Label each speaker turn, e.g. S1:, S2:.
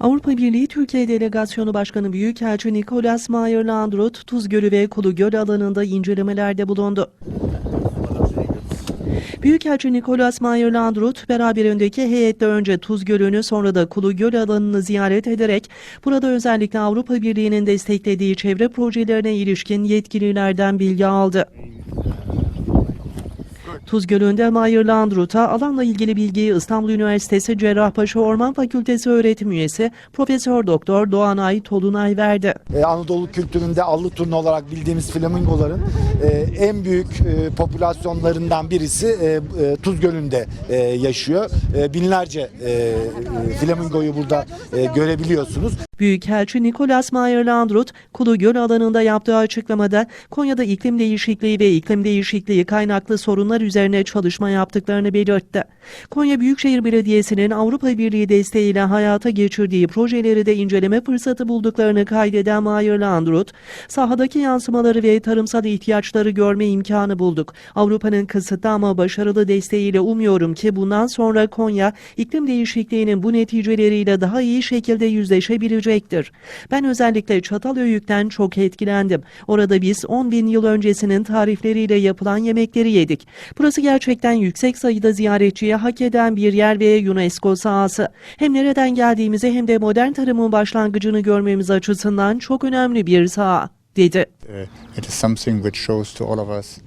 S1: Avrupa Birliği Türkiye Delegasyonu Başkanı Büyükelçi Nicolas Mayer-Landrut, Tuz Gölü ve Kulu Göl alanında incelemelerde bulundu. Büyükelçi Nicolas Mayer-Landrut, beraberindeki heyetle önce Tuz Gölü'nü sonra da Kulu Göl alanını ziyaret ederek burada özellikle Avrupa Birliği'nin desteklediği çevre projelerine ilişkin yetkililerden bilgi aldı. Tuz Gölü'nde Mayer-Landrut'a alanla ilgili bilgiyi İstanbul Üniversitesi Cerrahpaşa Orman Fakültesi öğretim üyesi Profesör Doktor Doğanay Tolunay verdi.
S2: Ee, Anadolu kültüründe allı turna olarak bildiğimiz flamingoların e, en büyük e, popülasyonlarından birisi e, e, Tuz Gölü'nde e, yaşıyor. E, binlerce e, e, flamingoyu burada e, görebiliyorsunuz.
S1: Büyükelçi Nicolas Mayer-Landrut, Kulu Göl alanında yaptığı açıklamada Konya'da iklim değişikliği ve iklim değişikliği kaynaklı sorunlar üzerine çalışma yaptıklarını belirtti. Konya Büyükşehir Belediyesi'nin Avrupa Birliği desteğiyle hayata geçirdiği projeleri de inceleme fırsatı bulduklarını kaydeden Mayer-Landrut, sahadaki yansımaları ve tarımsal ihtiyaçları görme imkanı bulduk. Avrupa'nın kısıtlı ama başarılı desteğiyle umuyorum ki bundan sonra Konya iklim değişikliğinin bu neticeleriyle daha iyi şekilde yüzleşebilecektir. Ben özellikle Çatalhöyük'ten çok etkilendim. Orada biz 10 bin yıl öncesinin tarifleriyle yapılan yemekleri yedik. Burası gerçekten yüksek sayıda ziyaretçiye hak eden bir yer ve UNESCO sahası. Hem nereden geldiğimizi hem de modern tarımın başlangıcını görmemiz açısından çok önemli bir saha, dedi.
S3: Uh, it is something which shows to all of us